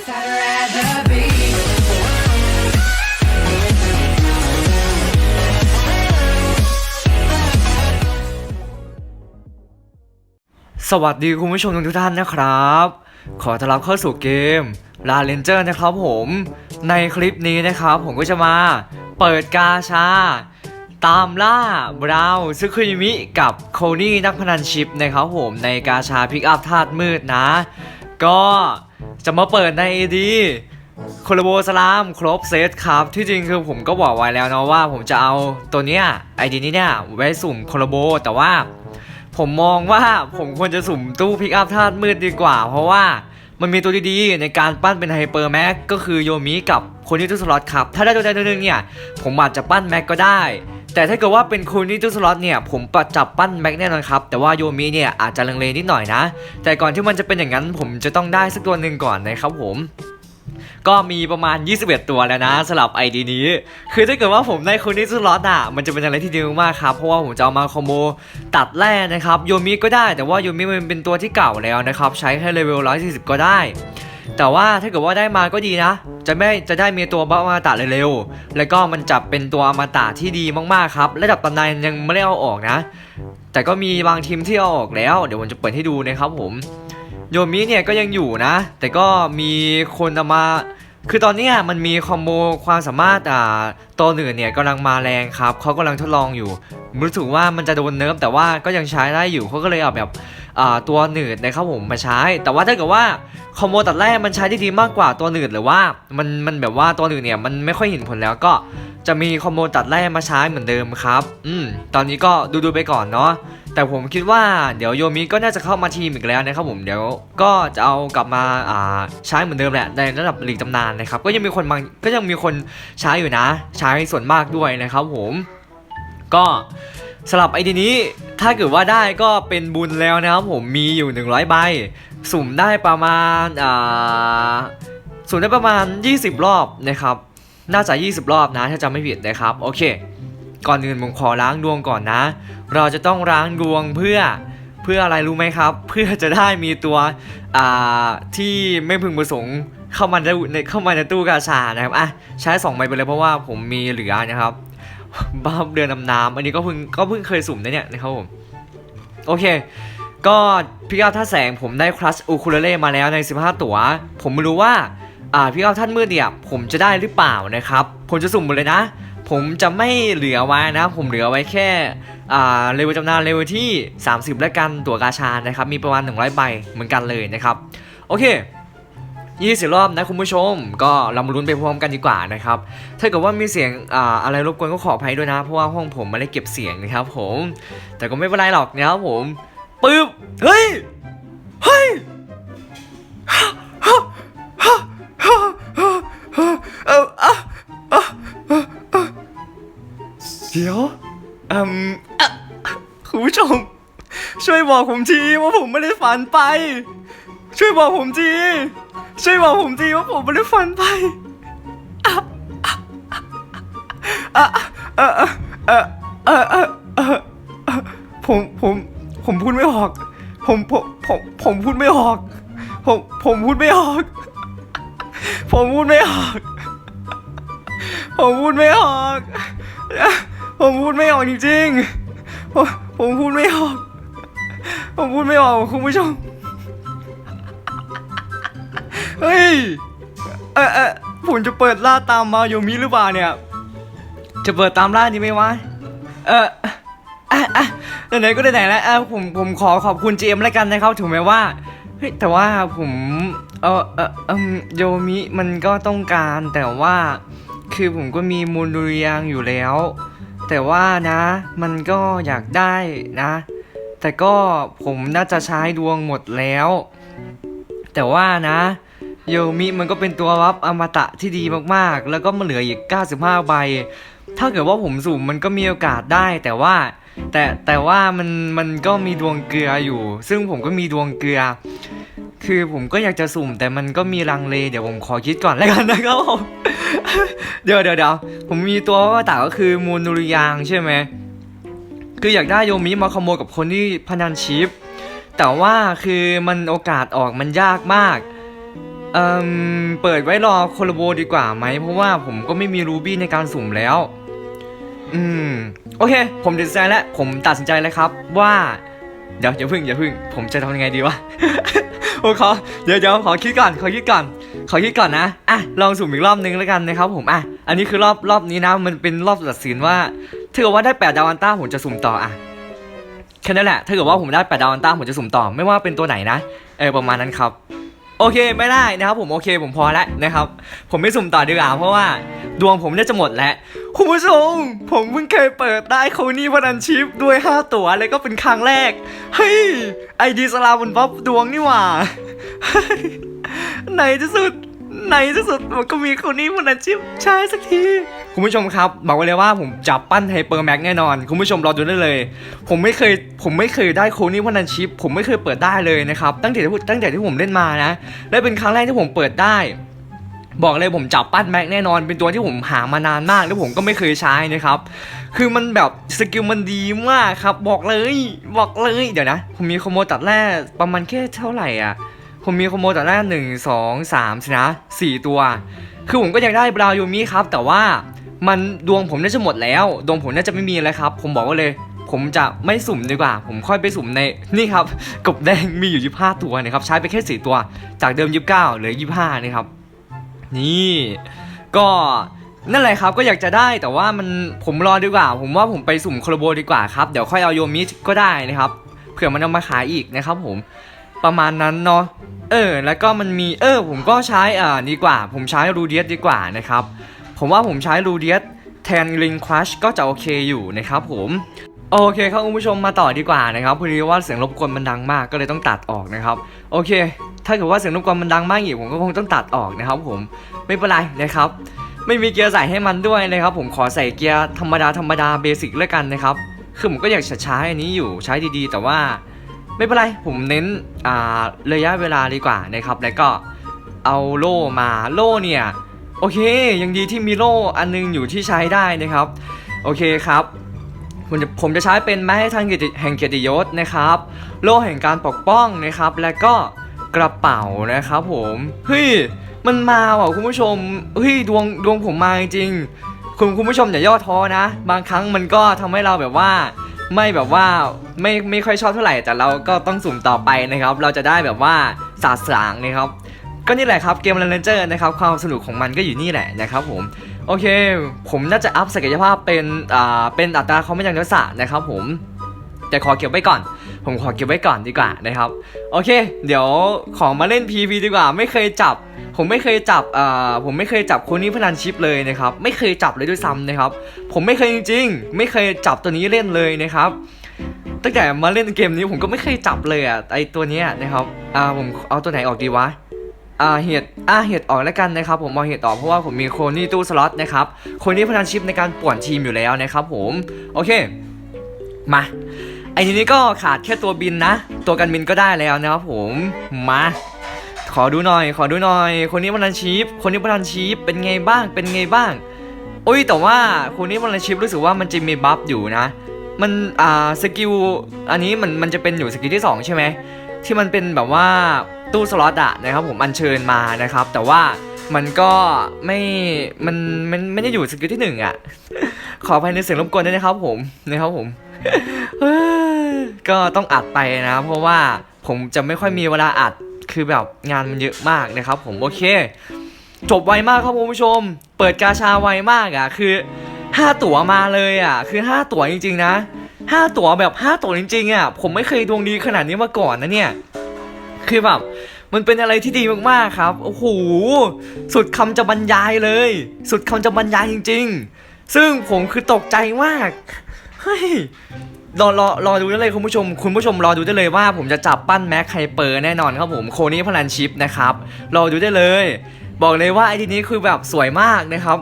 สวัสดีคุณผู้ชมทุกท่านนะครับ ขอต้อนรับเข้าสู่เกมลาเลนเจอร์นะครับผม ในคลิปนี้นะครับ ผมก็จะมาเปิดกาชา ตามล่าบราวซึคุยมิกับโคนี่นักพนันชิปนะครับผมในกาชาพิกอัพธาตุมืดนะ ก็ จะมาเปิดใน AD คโลโบสลามครบเซตครับ ที่จริงคือผมก็บอกไว้แล้วเนาะว่าผมจะเอาตัวเนี้ยไอดีนี้เนี่ยไว้สุ่มคโลโบแต่ว่า ผมมองว่าผมควรจะสุ่มตู้พิกอัพธาตุมืดดีกว่า เพราะว่ามันมีตัวดีๆในการปั้นเป็นไฮเปอร์แม็กก็คือโยมิกับคนที่ตู้สล็อตครับ ถ้าได้ตัวใดตัวหนึ่งเนี่ย ผมอาจจะปั้นแม็กก็ได้ แต่ถ้าเกิดว่าเป็นคนที่ตู้สล็อตเนี่ยผมประจับปั้นแม็กแน่นอนครับ แต่ว่าโยมิเนี่ยอาจจะลังเลนิดหน่อยนะ แต่ก่อนที่มันจะเป็นอย่างนั้นผมจะต้องได้สักตัวหนึ่งก่อนนะครับผมก็มีประมาณ 21 ตัวแล้วนะสำหรับ ID นี้ คือถ้าเกิดว่าผมได้คนนี้สล็อตอะ มันจะเป็นอะไรที่ดีมากครับ เพราะว่าผมจะเอามาคอมโบตัดแร่นะครับ โยมิก็ได้ แต่ว่าโยมิมันเป็นตัวที่เก่าแล้วนะครับ ใช้แค่เลเวล 140 ก็ได้ แต่ว่าถ้าเกิดว่าได้มาก็ดีนะ จะไม่จะได้มีตัวบัฟอมตะเร็วๆแล้วก็มันจับเป็นตัวอมตะที่ดีมากๆครับระดับตำนานยังไม่ได้เอาออกนะ แต่ก็มีบางทีมที่เอาออกแล้ว เดี๋ยวผมจะเปิดให้ดูนะครับผมโยมิเนี่ยก็ยังอยู่นะ แต่ก็มีคนเอามา คือตอนนี้มันมีคอมโบความสามารถอ่าตัวหนึ่งเนี่ยกำลังมาแรงครับเขากำลังทดลองอยู่รู้สึกว่ามันจะโดนเนิร์ฟแต่ว่าก็ยังใช้ได้อยู่เขาก็เลยเอาแบบตัวหนืดนะครับผมมาใช้ แต่ว่าถ้าเกิดว่าคอมโบตัดแรกมันใช้ได้ดีมากกว่าตัวหนืดหรือว่ามันมันแบบว่าตัวหนืดเนี่ยมันไม่ค่อยเห็นผลแล้วก็จะมีคอมโบตัดแรกมาใช้เหมือนเดิมครับ อืมตอนนี้ก็ดูดูไปก่อนเนาะ แต่ผมคิดว่าเดี๋ยวโยมิก็น่าจะเข้ามาทีมอีกแล้วนะครับผมเดี๋ยวก็จะเอากลับมาอ่าใช้เหมือนเดิมแหละในระดับลีกตำนานนะครับก็ยังมีคนบางก็ยังมีคนใช้อยู่นะ ใช้ส่วนมากด้วยนะครับผมก็สลับไอดีนี้ถ้าเกิดว่าได้ก็เป็นบุญแล้วนะครับผมมีอยู่ 100 ใบ สุ่มได้ประมาณอ่าสุ่มได้ประมาณ 20 รอบนะครับ น่าจะ 20 รอบนะ ถ้าจำไม่ผิดนะครับ โอเค ก่อนอื่นผมขอล้างดวงก่อนนะ เราจะต้องล้างดวงเพื่อเพื่ออะไรรู้ไหมครับ เพื่อจะได้มีตัวอ่าที่ไม่พึงประสงค์เข้ามาในเข้ามาในตู้กาชานะครับอะใช้2ใบไปเลยเพราะว่าผมมีเหลือนะครับบ้าเดือนำน้ำอันนี้ก็เพิ่งก็เพิ่งเคยสุ่มนะเนี่ยนะครับผมโอเค ก็พี่ก้าวท่าแสงผมได้คลัชอูคูเลเล่มาแล้วใน 15 ตัว ผมไม่รู้ว่าอ่าพี่ก้าวท่านมืดเนี่ยผมจะได้หรือเปล่านะครับ ผมจะสุ่มหมดเลยนะ ผมจะไม่เหลือไว้นะผมเหลือไว้แค่เลเวลจำนานเลเวลที่ 30 แล้วกันตัวกาชานะครับ มีประมาณ 100 ใบเหมือนกันเลยนะครับ โอเค20รอบนะคุณผู้ชม ก็เรามาลุ้นไปพร้อมกันดีกว่านะครับ ถ้าเกิดว่ามีเสียงออะไรรบกวนก็ขออภัยด้วยนะ เพราะว่าห้องผมไม่ได้เก็บเสียงนะครับผม แต่ก็ไม่เป็นไรหรอกนะครับผมปึ๊บเฮ้ย ดี๋ยวอืมอะคุณผู้ชม ช่วยบอกผมทีว่าผมไม่ได้ฝันไป ช่วยบอกผมที ช่วยบอกผมทีว่าผมไม่ได้ฝันไปอะอะอะอะอะอะอะอะอะผมผมผมพูดไม่ออก ผมผมผมผมพูดไม่ออก ผมผมพูดไม่ออก ผมพูดไม่ออก ผมพูดไม่ออก ผมพูดไม่ออกจริงๆผมผมพูดไม่ออก ผมพูดไม่ออกคุณผู้ชม เฮ้ย เออเออผมจะเปิดล่าตามมาโยมิหรือเปล่าเนี่ย จะเปิดตามล่าดีไหมวะ เอออะอะไหนๆก็ไหนแล้วเออผมผมขอขอบคุณ GM แล้วกันนะครับถึงแม้ว่าเฮ้ยแต่ว่าผมเออเออเอมโยมิมันก็ต้องการแต่ว่า คือผมก็มีมูลดุริยางอยู่แล้ว แต่ว่านะ มันก็อยากได้นะ แต่ก็ผมน่าจะใช้ดวงหมดแล้ว แต่ว่านะโยมิมันก็เป็นตัววับอมตะที่ดีมากๆ แล้วก็มาเหลืออีก 95 ใบ ถ้าเกิดว่าผมสุ่มมันก็มีโอกาสได้ แต่ว่า แต่แต่ว่ามันมันก็มีดวงเกลืออยู่ ซึ่งผมก็มีดวงเกลือ คือผมก็อยากจะสุ่มแต่มันก็มีลังเลเดี๋ยวผมขอคิดก่อนแล้วกันนะครับผมเดี๋ยวเดี๋ยวเดี๋ยวผมมีตัวว่าตาก็คือมูนุริยางใช่ไหมคืออยากได้โยมิมาขโมยกับคนที่พนันชิป แต่ว่าคือมันโอกาสออกมันยากมากเอ่มเปิดไว้รอโคลโบดีกว่าไหม เพราะว่าผมก็ไม่มีรูบี้ในการสุ่มแล้ว อืม โอเค ผมตัดสินใจแล้ว ผมตัดสินใจแล้วครับว่า เดี๋ยวอย่าพึ่งอย่าพึ่ง ผมจะทำยังไงดีวะโอ้ขอเดี๋ยวเดี๋ยวขอคิดก่อนขอคิดก่อน ขอคิดก่อนนะอะลองสุ่มอีกรอบนึงแล้วกันนะครับผมอะอันนี้คือรอบรอบนี้นะ มันเป็นรอบตัดสินว่าถ้าเกิดว่าได้แปดดาวอันต้าผมจะสุ่มต่ออะแค่นั้นแหละถ้าเกิดว่าผมได้แปดดาวอันต้าผมจะสุ่มต่อ ไม่ว่าเป็นตัวไหนนะเออประมาณนั้นครับ โอเคไม่ได้นะครับผมโอเคผมพอแล้วนะครับ ผมไม่สุ่มต่อดีกว่าเพราะว่าดวงผมเนี่ยจะหมดแล้วคุณผู้ชมผมเพิ่งเคยเปิดได้โคนี่พนันชิปด้วย 5 ตั๋วเลยก็เป็นครั้งแรก เฮ้ยไอดีสลาบนบ๊อบดวงนี่หว่าไหนที่สุดไหนที่สุดมันก็มีคนนี้มันอาชีพใช่สักที คุณผู้ชมครับบอกไว้เลยว่าผมจับปั้นไฮเปอร์แม็กแน่นอน คุณผู้ชมรอดูได้เลย ผมไม่เคยผมไม่เคยได้โคนี่พันนันชิป ผมไม่เคยเปิดได้เลยนะครับตั้งแต่ที่ตั้งแต่ที่ผมเล่นมานะและเป็นครั้งแรกที่ผมเปิดได้ บอกเลยผมจับปั้นแม็กแน่นอน เป็นตัวที่ผมหามานานมาก แล้วผมก็ไม่เคยใช้นะครับคือมันแบบสกิลมันดีมากครับ บอกเลยบอกเลยเดี๋ยวนะ ผมมีคอมโบตัดแรกประมาณแค่เท่าไหร่อะผมมีคอมโบตัดแรกหนึ่งสองสามสินะสี่ตัว คือผมก็อยากได้บราวยูมิครับ แต่ว่า มันดวงผมน่าจะหมดแล้ว ดวงผมน่าจะไม่มีแล้วครับ ผมบอกว่าเลย ผมจะไม่สุ่มดีกว่า ผมค่อยไปสุ่มในนี่ครับกบแดงมีอยู่ยี่ห้าตัวนะครับใช้ไปแค่สี่ตัว จากเดิมยี่สิบเก้าหลือยี่ห้านะครับนี่ก็นั่นแหละครับก็อยากจะได้แต่ว่ามันผมรอดีกว่า ผมว่าผมไปสุ่มโคลโบดีกว่าครับ เดี๋ยวค่อยเอาโยมิก็ได้นะครับเผื่อมันเอามาขายอีกนะครับผมประมาณนั้นเนาะเออ แล้วก็มันมีเออ ผมก็ใช้อ่าดีกว่า ผมใช้รูเดียสดีกว่านะครับ ผมว่าผมใช้รูเดียสแทนลิงครัชก็จะโอเคอยู่นะครับผมโอเคครับคุณผู้ชมมาต่อดีกว่านะครับพอดีว่าเสียงรบกวนมันดังมากก็เลยต้องตัดออกนะครับโอเค ถ้าเกิดว่าเสียงรบกวนมันดังมากอีกผมก็คงต้องตัดออกนะครับ ผมไม่เป็นไรนะครับ ไม่มีเกียร์ใส่ให้มันด้วยนะครับ ผมขอใส่เกียร์ธรรมดาธรรมดาเบสิกแล้วกันนะครับคือผมก็อยากใช้อันนี้อยู่ใช้ดีๆ แต่ว่าไม่เป็นไรผมเน้นระยะเวลาดีกว่านะครับ แล้วก็เอาโล่มาโล่เนี่ย โอเค ยังดีที่มีโล่อันนึงอยู่ที่ใช้ได้นะครับ โอเคครับผมจะผมจะใช้เป็นไม้ทางแห่งเกียรติยศนะครับ โล่แห่งการปกป้องนะครับ และก็กระเป๋านะครับผมเฮ้ยมันมาว่ะคุณผู้ชมเฮ้ยดวงดวงผมมาจริงคุณคุณผู้ชมอย่าย่อท้อนะ บางครั้งมันก็ทำให้เราแบบว่า ไม่แบบว่าไม่ไม่ค่อยชอบเท่าไหร่แต่เราก็ต้องสุ่มต่อไปนะครับ เราจะได้แบบว่าสาสางนะครับ ก็นี่แหละครับเกม r รนเจอร์นะครับความสนุกของมันก็อยู่นี่แหละนะครับผมโอเค ผมน่าจะอัพศักยภาพเป็นอ่าเป็นอัตราความไม่ยังทักษะนะครับผมแต่ขอเก็บไว้ก่อน ผมขอเก็บไว้ก่อนดีกว่านะครับ โอเค เดี๋ยวขอมาเล่น PV ดีกว่า ไม่เคยจับ ผมไม่เคยจับอ่าผมไม่เคยจับคนนี้พนันชิปเลยนะครับ ไม่เคยจับเลยด้วยซ้ำนะครับ ผมไม่เคยจริง ๆ ไม่เคยจับตัวนี้เล่นเลยนะครับ ตั้งแต่มาเล่นเกมนี้ผมก็ไม่เคยจับเลยอะไอตัวเนี้ยนะครับ อ่าผมเอาตัวไหนออกดีวะ อ่าเห็ดอ่าเห็ดออกแล้วกันนะครับผมเอาเห็ดออกเพราะว่าผมมีโคนี่ตู้สล็อตนะครับโคนี่พนันชิปในการป่วนทีมอยู่แล้วนะครับผมโอเคมาไอ้ทีนี้ก็ขาดแค่ตัวบินนะ ตัวกันบินก็ได้แล้วนะครับผมมาขอดูหน่อย ขอดูหน่อย คนนี้พนันชิปคนนี้พนันชิปเป็นไงบ้างเป็นไงบ้างโอ้ยแต่ว่าคนนี้พนันชิปรู้สึกว่ามันจะมีบัฟอยู่นะมันอ่าสกิลอันนี้มันมันจะเป็นอยู่สกิลที่สองใช่ไหม ที่มันเป็นแบบว่าตู้สล็อตอะนะครับผมอัญเชิญมานะครับ แต่ว่ามันก็ไม่มันมันไม่ได้อยู่สกิลที่หนึ่งอะขออภัยในเสียงรบกวนด้วยนะครับผมนะครับผมก็ต้องอัดไปนะเพราะว่าผมจะไม่ค่อยมีเวลาอัดคือแบบงานมันเยอะมากนะครับ ผมโอเค จบไวมากครับคุณผู้ชม เปิดกาชาไวมากอะคือ 5 ตั๋วมาเลยอะ่ะคือ 5 ตั๋วจริง ๆ นะ 5 ตั๋วแบบ 5 ตั๋วจริงๆอะผมไม่เคยดวงดีขนาดนี้มาก่อนนะเนี่ย คือแบบมันเป็นอะไรที่ดีมากๆครับ โอ้โห สุดคำจะบรรยายเลย สุดคำจะบรรยายจริง ๆ ซึ่งผมคือตกใจมาก เฮ้ย รอรอรอดูได้เลยคุณผู้ชม คุณผู้ชมรอดูได้เลยว่า ผมจะจับปั้นแม็กไฮเปอร์แน่นอนครับผมโคนี่พลันชิปนะครับ รอดูได้เลย บอกเลยว่าไอทีนี้คือแบบสวยมากนะครับ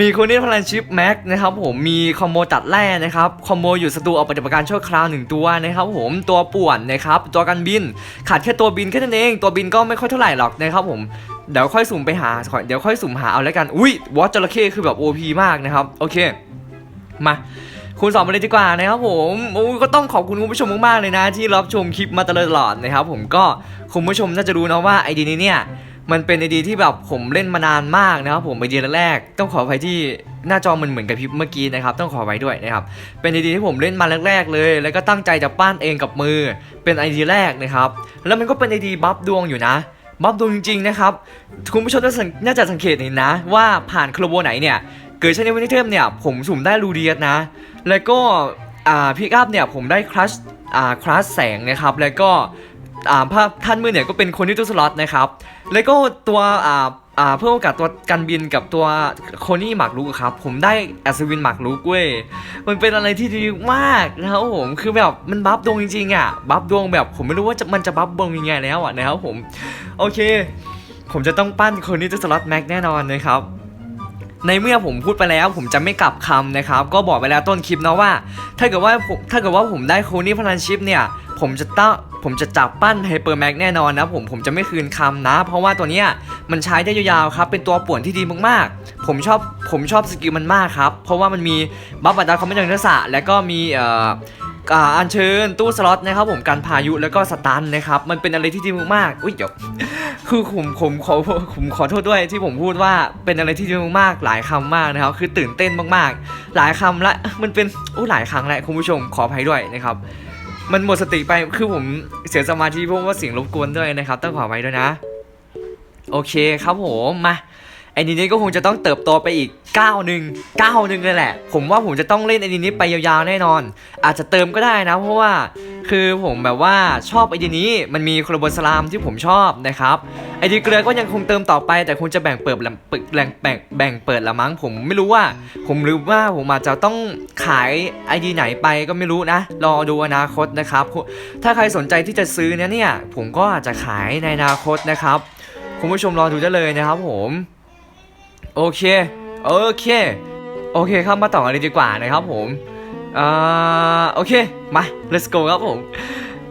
มีคนี่พลันชิปแม็กนะครับผมมีคอมโบตัดแร่นะครับคอมโบอยู่ศัตรูออกปฏิบัติการชั่วคราวหนึ่งตัวนะครับผมตัวป่วนนะครับตัวกันบินขาดแค่ตัวบินแค่นั้นเอง ตัวบินก็ไม่ค่อยเท่าไหร่หรอกนะครับผมเดี๋ยวค่อยสุ่มไปหาเดี๋ยวค่อยสุ่มหาเอาแล้วกันอุ้ยวอตจระเข้คือแบบ OP มากนะครับโอเคมาคุณสอนมาเลยดีกว่านะครับผมโอ้ยก็ต้องขอบคุณคุณผู้ชมมากๆเลยนะ ที่รับชมคลิปมาตลอดนะครับผมก็คุณผู้ชมน่าจะรู้นะว่าไอเดียนี้เนี่ย มันเป็นไอเดียที่แบบผมเล่นมานานมากนะครับผมไอเดียแรกๆต้องขออภัยที่หน้าจอมันเหมือนกับพิบเมื่อกี้นะครับต้องขอไว้ด้วยนะครับเป็นไอเดียที่ผมเล่นมาแรก ๆ เลย แล้วก็ตั้งใจจะปั้นเองกับมือ เป็นไอเดียแรกนะครับแล้วมันก็เป็นไอเดียบัฟดวงอยู่นะบัฟดวงจริงๆนะครับคุณผู้ชมน่าจะสังเกตเห็นนะ ว่าผ่านคลโบไหนเนี่ยเกิดใช้ในวันนี้เทมเนี่ยผมสุ่มได้ลูเดียสนะ แล้วก็อ่าพิกอัพเนี่ยผมได้คลัชอ่าคลัชแสงนะครับแล้วก็ อ่าภาพท่านมือเนี่ยก็เป็นคนที่ตู้สล็อตนะครับแล้วก็ตัวอ่าอ่าเพิ่มโอกาสตัวการบินกับตัวโคนี่หมากรุกครับ ผมได้อัศวินหมากรุกเว้ยมันเป็นอะไรที่ดีมากนะครับผมคือแบบมันบัฟดวงจริงๆอะบัฟดวงแบบผมไม่รู้ว่าจะมันจะบัฟดวงยังไงแล้วอะนะครับผมโอเค ผมจะต้องปั้นคนนี้ตู้สล็อตแม็กแน่นอนนะครับในเมื่อผมพูดไปแล้วผมจะไม่กลับคำนะครับ ก็บอกไปแล้วต้นคลิปนะว่า ถ้าเกิดว่าผมถ้าเกิดว่าผมได้โคนี่พลันชิปเนี่ย ผมจะตั้งผมจะจับปั้นไฮเปอร์แม็กแน่นอนนะผมผมจะไม่คืนคำนะ เพราะว่าตัวเนี้ยมันใช้ได้ยาวๆครับ เป็นตัวป่วนที่ดีมากๆ ผมชอบผมชอบสกิลมันมากครับ เพราะว่ามันมีบัฟบัตรคอมเมนต์ทักษะแล้วก็มีเอ่ออัญเชิญตู้สล็อตนะครับผมการพายุแล้วก็สตันนะครับมันเป็นอะไรที่ดีมากๆอุ้ยเดี๋ยวคือผมผมขอผมขอโทษด้วยที่ผมพูดว่าเป็นอะไรที่ดีมากๆหลายคำมากนะครับ คือตื่นเต้นมากๆ หลายคำละมันเป็นอู้หลายครั้งแหล้วคุณผู้ชมขออภัยด้วยนะครับ มันหมดสติไปคือผมเสียสมาธิเพราะว่าเสียงรบกวนด้วยนะครับ ต้องขออภัยด้วยนะ โอเคครับผมมา อ้นี้ก็คงจะต้องเติบโตไปอีกก้าวหนึ่งก้าวหนึ่งเลยแหละ ผมว่าผมจะต้องเล่นไอ้นี้ไปยาวๆแน่นอน อาจจะเติมก็ได้นะ เพราะว่าคือผมแบบว่าชอบไอ้นี้มันมีครบอนสลามที่ผมชอบนะครับไอเดียเกลือก็ยังคงเติมต่อไป แต่คงจะแบ่งเปิดละปึกแบ่งแบ่งแบ่งเปิดละมั้งผมไม่รู้ว่า ผมรู้ว่าผมอาจจะต้องขายไอเดียไหนไปก็ไม่รู้นะรอดูอนาคตนะครับ ถ้าใครสนใจที่จะซื้อเนี่ยเนี่ยผมก็อาจจะขายในอนาคตนะครับคุณผู้ชมรอดูได้เลยนะครับผม โอเค โอเค โอเคครับมาต่อกันเลยดีกว่านะครับผมอ่าโอเค มา let's go ครับผม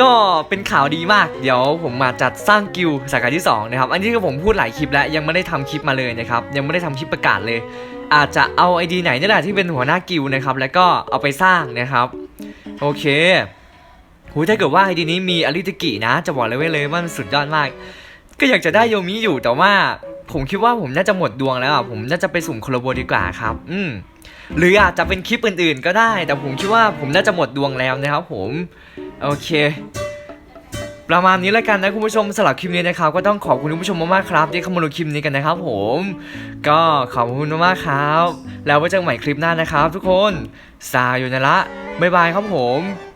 ก็เป็นข่าวดีมาก เดี๋ยวผมมาจัดสร้างกิลสาขาที่ 2 นะครับ อันนี้ก็ผมพูดหลายคลิปแล้ว ยังไม่ได้ทำคลิปมาเลยนะครับ ยังไม่ได้ทำคลิปประกาศเลย อาจจะเอาไอดีไหนนี่แหละที่เป็นหัวหน้ากิลนะครับ แล้วก็เอาไปสร้างนะครับ โอเคหูถ้าเกิดว่าไอดีนี้มีอริตกินะ จะบอกเลยไว้เลยว่ามันสุดยอดมาก ก็อยากจะได้โยมิอยู่แต่ว่า ผมคิดว่าผมน่าจะหมดดวงแล้วอะผมน่าจะไปสุ่มโคโลโบดีกว่าครับ อืมหรืออาจจะเป็นคลิปอื่นๆ ก็ได้ แต่ผมคิดว่าผมน่าจะหมดดวงแล้วนะครับผมโอเคประมาณนี้แล้วกันนะคุณผู้ชมสำหรับคลิปนี้นะครับ ก็ต้องขอบคุณคุณผู้ชมมากๆครับ ที่เข้ามาดูคลิปนี้กันนะครับ ผม ก็ขอบคุณมากๆครับ แล้วไว้เจอกันใหม่คลิปหน้านะครับ ทุกคนซาอยู่นะละบ๊ายบายครับผม